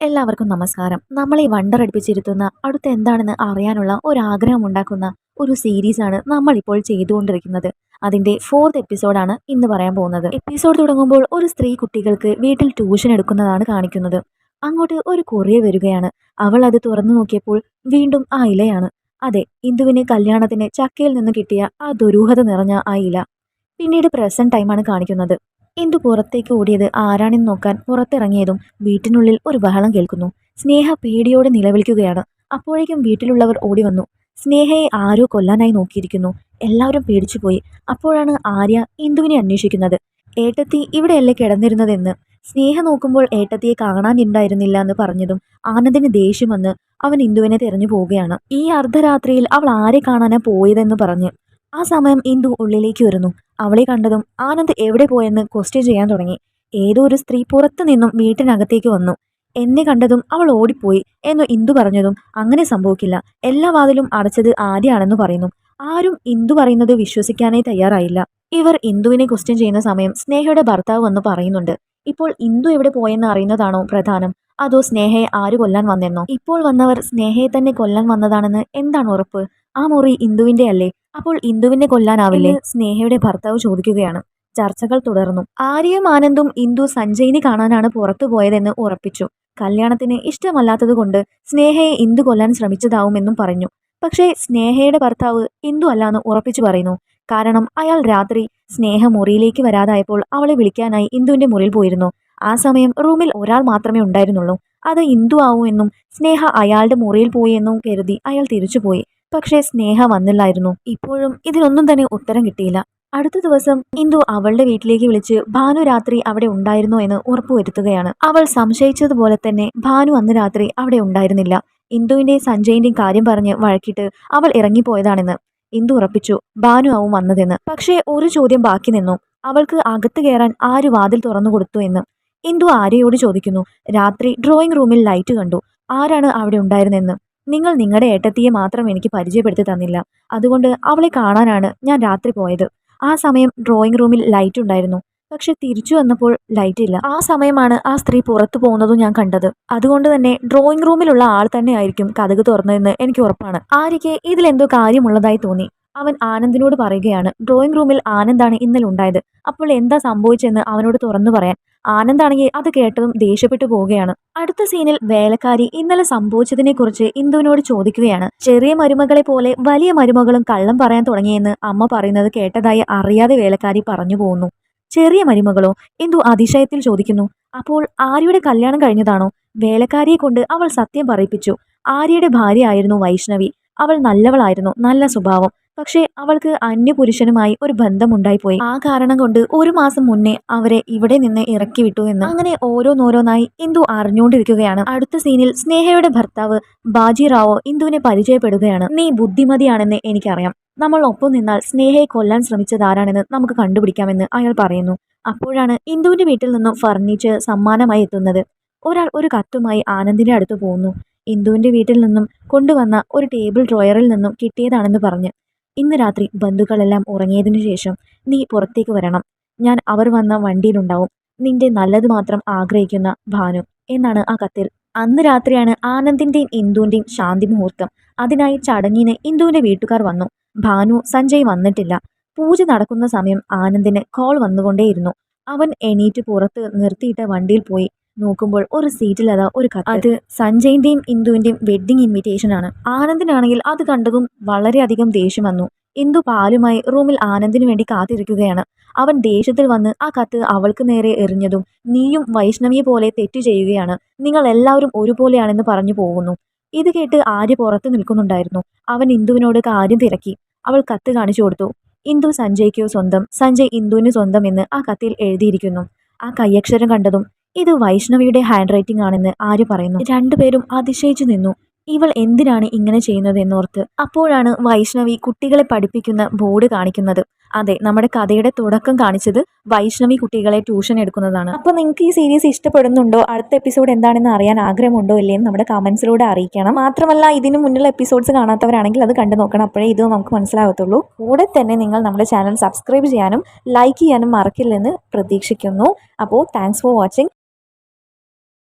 എല്ലാവർക്കും നമസ്കാരം. നമ്മളെ വണ്ടർ അടുപ്പിച്ചിരുത്തുന്ന അടുത്ത എന്താണെന്ന് അറിയാനുള്ള ഒരു ആഗ്രഹം ഉണ്ടാക്കുന്ന ഒരു സീരീസ് സീരീസാണ് നമ്മളിപ്പോൾ ചെയ്തുകൊണ്ടിരിക്കുന്നത്. അതിന്റെ ഫോർത്ത് എപ്പിസോഡാണ് ഇന്ന് പറയാൻ പോകുന്നത്. എപ്പിസോഡ് തുടങ്ങുമ്പോൾ ഒരു സ്ത്രീ കുട്ടികൾക്ക് വീട്ടിൽ ട്യൂഷൻ എടുക്കുന്നതാണ് കാണിക്കുന്നത്. അങ്ങോട്ട് ഒരു കൊറിയ വരികയാണ്. അവൾ അത് തുറന്നു നോക്കിയപ്പോൾ വീണ്ടും ആ ഇലയാണ്. അതെ ഇന്ദുവിന് കല്യാണത്തിന് ചക്കയിൽ നിന്ന് കിട്ടിയ ആ ദുരൂഹത നിറഞ്ഞ ആ ഇല. പിന്നീട് പ്രസന്റ് ടൈമാണ് കാണിക്കുന്നത്. ഇന്ദു പുറത്തേക്ക് ഓടിയത്? ആരാണെന്ന് നോക്കാൻ പുറത്തിറങ്ങിയതും വീട്ടിനുള്ളിൽ ഒരു ബഹളം കേൾക്കുന്നു. സ്നേഹ പേടിയോടെ നിലവിളിക്കുകയാണ്. അപ്പോഴേക്കും വീട്ടിലുള്ളവർ ഓടി വന്നു. സ്നേഹയെ ആരോ കൊല്ലാനായി നോക്കിയിരിക്കുന്നു. എല്ലാവരും പേടിച്ചുപോയി. അപ്പോഴാണ് ആര്യ ഇന്ദുവിനെ അന്വേഷിക്കുന്നത്. ഏട്ടത്തി ഇവിടെയല്ലേ കിടന്നിരുന്നതെന്ന്. സ്നേഹ നോക്കുമ്പോൾ ഏട്ടത്തിയെ കാണാനുണ്ടായിരുന്നില്ല എന്ന് പറഞ്ഞതും ആനന്ദിന് ദേഷ്യം വന്ന് അവൻ ഇന്ദുവിനെ തെരഞ്ഞു പോവുകയാണ്. ഈ അർദ്ധരാത്രിയിൽ അവൾ ആരെ കാണാനാ പോയതെന്ന് പറഞ്ഞ് ആ സമയം ഇന്ദു ഉള്ളിലേക്ക് വരുന്നു. അവളെ കണ്ടതും ആനന്ദ് എവിടെ പോയെന്ന് ക്വസ്റ്റ്യൻ ചെയ്യാൻ തുടങ്ങി. ഏതോ ഒരു സ്ത്രീ പുറത്തു നിന്നും വീട്ടിനകത്തേക്ക് വന്നു. എന്നെ കണ്ടതും അവൾ ഓടിപ്പോയി എന്ന് ഇന്ദു പറഞ്ഞതും അങ്ങനെ സംഭവിക്കില്ല. എല്ലാ വാതിലും അടച്ചത് ആര്യാണെന്ന് പറയുന്നു. ആരും ഇന്ദു പറയുന്നത് വിശ്വസിക്കാനേ തയ്യാറായില്ല. ഇവർ ഇന്ദുവിനെ ക്വസ്റ്റ്യൻ ചെയ്യുന്ന സമയം സ്നേഹയുടെ ഭർത്താവ് വന്ന് പറയുന്നുണ്ട്. ഇപ്പോൾ ഇന്ദു എവിടെ പോയെന്ന് അറിയുന്നതാണോ പ്രധാനം? അതോ സ്നേഹയെ ആര് കൊല്ലാൻ വന്നെന്നോ? ഇപ്പോൾ വന്നവർ സ്നേഹയെ തന്നെ കൊല്ലാൻ വന്നതാണെന്ന് എന്താണ് ഉറപ്പ്? ആ മുറി ഇന്ദുവിന്റെ അല്ലേ? അപ്പോൾ ഇന്ദുവിനെ കൊല്ലാനാവില്ലേ? സ്നേഹയുടെ ഭർത്താവ് ചോദിക്കുകയാണ്. ചർച്ചകൾ തുടർന്നു. ആര്യയും ആനന്ദും ഇന്ദു സഞ്ജയിനെ കാണാനാണ് പുറത്തു പോയതെന്ന് ഉറപ്പിച്ചു. കല്യാണത്തിന് ഇഷ്ടമല്ലാത്തതുകൊണ്ട് സ്നേഹയെ ഇന്ദു കൊല്ലാൻ ശ്രമിച്ചതാവുമെന്നും പറഞ്ഞു. പക്ഷേ സ്നേഹയുടെ ഭർത്താവ് ഇന്ദു അല്ലാന്ന് ഉറപ്പിച്ചു പറയുന്നു. കാരണം അയാൾ രാത്രി സ്നേഹ മുറിയിലേക്ക് വരാതായപ്പോൾ അവളെ വിളിക്കാനായി ഇന്ദുവിന്റെ മുറിയിൽ പോയിരുന്നു. ആ സമയം റൂമിൽ ഒരാൾ മാത്രമേ ഉണ്ടായിരുന്നുള്ളൂ. അത് ഇന്ദു ആവുമെന്നും സ്നേഹ അയാളുടെ മുറിയിൽ പോയി എന്നും കരുതി അയാൾ തിരിച്ചുപോയി. പക്ഷേ സ്നേഹ വന്നില്ലായിരുന്നു. ഇപ്പോഴും ഇതിനൊന്നും തന്നെ ഉത്തരം കിട്ടിയില്ല. അടുത്ത ദിവസം ഇന്ദു അവളുടെ വീട്ടിലേക്ക് വിളിച്ച് ഭാനു രാത്രി അവിടെ ഉണ്ടായിരുന്നോ? എന്ന് ഉറപ്പുവരുത്തുകയാണ്. അവൾ സംശയിച്ചതുപോലെ തന്നെ ഭാനു അന്ന് രാത്രി അവിടെ ഉണ്ടായിരുന്നില്ല. ഇന്ദുവിന്റെയും സഞ്ജയിന്റെയും കാര്യം പറഞ്ഞ് വഴക്കിട്ട് അവൾ ഇറങ്ങിപ്പോയതാണെന്ന് ഇന്ദു ഉറപ്പിച്ചു ഭാനു ആവും വന്നതെന്ന്. പക്ഷേ ഒരു ചോദ്യം ബാക്കി നിന്നു. അവൾക്ക് അകത്ത് കയറാൻ ആര് വാതിൽ തുറന്നു കൊടുത്തു എന്ന്. ഇന്ദു ആര്യയോട് ചോദിക്കുന്നു രാത്രി ഡ്രോയിങ് റൂമിൽ ലൈറ്റ് കണ്ടു. ആരാണ് അവിടെ ഉണ്ടായിരുന്നെന്ന്? നിങ്ങൾ നിങ്ങളുടെ ഏട്ടത്തിയെ മാത്രം എനിക്ക് പരിചയപ്പെടുത്തി തന്നില്ല. അതുകൊണ്ട് അവളെ കാണാനാണ് ഞാൻ രാത്രി പോയത്. ആ സമയം ഡ്രോയിങ് റൂമിൽ ലൈറ്റ് ഉണ്ടായിരുന്നു. പക്ഷെ തിരിച്ചു വന്നപ്പോൾ ലൈറ്റ് ഇല്ല. ആ സമയമാണ് ആ സ്ത്രീ പുറത്തു പോകുന്നതും ഞാൻ കണ്ടത്. അതുകൊണ്ട് തന്നെ ഡ്രോയിങ് റൂമിലുള്ള ആൾ തന്നെ ആയിരിക്കും കഥക് തുറന്നതെന്ന് എനിക്ക് ഉറപ്പാണ്. ആര്യയ്ക്ക് ഇതിലെന്തോ കാര്യമുള്ളതായി തോന്നി. അവൻ ആനന്ദിനോട് പറയുകയാണ് ഡ്രോയിങ് റൂമിൽ ആനന്ദാണ് ഇന്നലെ ഉണ്ടായത്. അപ്പോൾ എന്താ സംഭവിച്ചെന്ന് അവനോട് തുറന്നു പറയാൻ. ആനന്ദാണെങ്കിൽ അത് കേട്ടതും ദേഷ്യപ്പെട്ടു പോവുകയാണ്. അടുത്ത സീനിൽ വേലക്കാരി ഇന്നലെ സംഭവിച്ചതിനെ കുറിച്ച് ഇന്ദുവിനോട് ചോദിക്കുകയാണ്. ചെറിയ മരുമകളെ പോലെ വലിയ മരുമകളും കള്ളം പറയാൻ തുടങ്ങിയെന്ന് അമ്മ പറയുന്നത് കേട്ടതായി അറിയാതെ വേലക്കാരി പറഞ്ഞു പോകുന്നു ചെറിയ മരുമകളോ? ഇന്ദു അതിശയത്തിൽ ചോദിക്കുന്നു. അപ്പോൾ ആര്യയുടെ കല്യാണം കഴിഞ്ഞതാണോ? വേലക്കാരിയെ കൊണ്ട് അവൾ സത്യം പറയിപ്പിച്ചു. ആര്യയുടെ ഭാര്യയായിരുന്നു വൈഷ്ണവി. അവൾ നല്ലവളായിരുന്നു. നല്ല സ്വഭാവം. പക്ഷേ അവൾക്ക് അന്യപുരുഷനുമായി ഒരു ബന്ധമുണ്ടായിപ്പോയി. ആ കാരണം കൊണ്ട് ഒരു മാസം മുന്നേ അവരെ ഇവിടെ നിന്ന് ഇറക്കി വിട്ടു എന്ന് അങ്ങനെ ഓരോന്നോരോന്നായി ഇന്ദു അറിഞ്ഞുകൊണ്ടിരിക്കുകയാണ്. അടുത്ത സീനിൽ സ്നേഹയുടെ ഭർത്താവ് ബാജിറാവോ ഇന്ദുവിനെ പരിചയപ്പെടുകയാണ്. നീ ബുദ്ധിമതിയാണെന്ന് എനിക്കറിയാം. നമ്മൾ ഒപ്പം നിന്നാൽ സ്നേഹയെ കൊല്ലാൻ ശ്രമിച്ചതാരാണെന്ന് നമുക്ക് കണ്ടുപിടിക്കാമെന്ന് അയാൾ പറയുന്നു. അപ്പോഴാണ് ഇന്ദുവിന്റെ വീട്ടിൽ നിന്നും ഫർണിച്ചർ സമ്മാനമായി എത്തുന്നത്. ഒരാൾ ഒരു കത്തുമായി ആനന്ദിന്റെ അടുത്ത് പോകുന്നു ഇന്ദുവിന്റെ വീട്ടിൽ നിന്നും കൊണ്ടുവന്ന ഒരു ടേബിൾ ഡ്രോയറിൽ നിന്നും കിട്ടിയതാണെന്ന് പറഞ്ഞ്. ഇന്ന് രാത്രി ബന്ധുക്കളെല്ലാം ഉറങ്ങിയതിനു ശേഷം നീ പുറത്തേക്ക് വരണം. ഞാൻ അവർ വന്ന വണ്ടിയിലുണ്ടാവും. നിന്റെ നല്ലത് മാത്രം ആഗ്രഹിക്കുന്ന ഭാനു എന്നാണ് ആ കത്തിൽ. അന്ന് രാത്രിയാണ് ആനന്ദിന്റെയും ഇന്ദുവിന്റെയും ശാന്തി മുഹൂർത്തം. അതിനായി ചടങ്ങിന് ഇന്ദുവിന്റെ വീട്ടുകാർ വന്നു. ഭാനു സഞ്ജയ് വന്നിട്ടില്ല. പൂജ നടക്കുന്ന സമയം ആനന്ദിന് കോൾ വന്നുകൊണ്ടേയിരുന്നു. അവൻ എണീറ്റ് പുറത്ത് നിർത്തിയിട്ട വണ്ടിയിൽ പോയി നോക്കുമ്പോൾ ഒരു സീറ്റിൽ അതാ ഒരു കത്ത്. അത് സഞ്ജയിന്റെയും ഇന്ദുവിന്റെയും വെഡ്ഡിംഗ് ഇൻവിറ്റേഷൻ ആണ്. ആനന്ദിനാണെങ്കിൽ അത് കണ്ടതും വളരെയധികം ദേഷ്യം വന്നു. ഇന്ദു പാലുമായി റൂമിൽ ആനന്ദിനു വേണ്ടി കാത്തിരിക്കുകയാണ്. അവൻ ദേഷ്യത്തിൽ വന്ന് ആ കത്ത് അവൾക്ക് നേരെ എറിഞ്ഞതും നീയും വൈഷ്ണവിയെ പോലെ തെറ്റു ചെയ്യുകയാണ്. നിങ്ങൾ എല്ലാവരും ഒരുപോലെയാണെന്ന് പറഞ്ഞു പോകുന്നു. ഇത് കേട്ട് ആര്യ പുറത്ത് നിൽക്കുന്നുണ്ടായിരുന്നു. അവൻ ഇന്ദുവിനോട് കാര്യം തിരക്കി. അവൾ കത്ത് കാണിച്ചു കൊടുത്തു. ഇന്ദു സഞ്ജയ്ക്കോ സ്വന്തം സഞ്ജയ് ഇന്ദുവിന് സ്വന്തം എന്ന് ആ കത്തിൽ എഴുതിയിരിക്കുന്നു. ആ കയ്യക്ഷരം കണ്ടതും ഇത് വൈഷ്ണവിയുടെ ഹാൻഡ് റൈറ്റിംഗ് ആണെന്ന് ആര്യ പറയുന്നു? രണ്ടുപേരും അതിശയിച്ചു നിന്നു. ഇവൾ എന്തിനാണ് ഇങ്ങനെ ചെയ്യുന്നത് എന്നോർത്ത്. അപ്പോഴാണ് വൈഷ്ണവി കുട്ടികളെ പഠിപ്പിക്കുന്ന ബോർഡ് കാണിക്കുന്നത്. അതെ നമ്മുടെ കഥയുടെ തുടക്കം കാണിച്ചത് വൈഷ്ണവി കുട്ടികളെ ട്യൂഷൻ എടുക്കുന്നതാണ്. അപ്പോൾ നിങ്ങൾക്ക് ഈ സീരീസ് ഇഷ്ടപ്പെടുന്നുണ്ടോ? അടുത്ത എപ്പിസോഡ് എന്താണെന്ന് അറിയാൻ ആഗ്രഹമുണ്ടോ ഇല്ലേന്ന് നമ്മുടെ കമന്റ്സിലൂടെ അറിയിക്കണം. മാത്രമല്ല ഇതിന് മുന്നിലുള്ള എപ്പിസോഡ്സ് കാണാത്തവരാണെങ്കിൽ അത് കണ്ടു നോക്കണം. അപ്പോഴേ ഇത് നമുക്ക് മനസ്സിലാകത്തുള്ളൂ. കൂടെ തന്നെ നിങ്ങൾ നമ്മുടെ ചാനൽ സബ്സ്ക്രൈബ് ചെയ്യാനും ലൈക്ക് ചെയ്യാനും മറക്കില്ലെന്ന് പ്രതീക്ഷിക്കുന്നു. അപ്പോൾ താങ്ക്സ് ഫോർ വാച്ചിങ്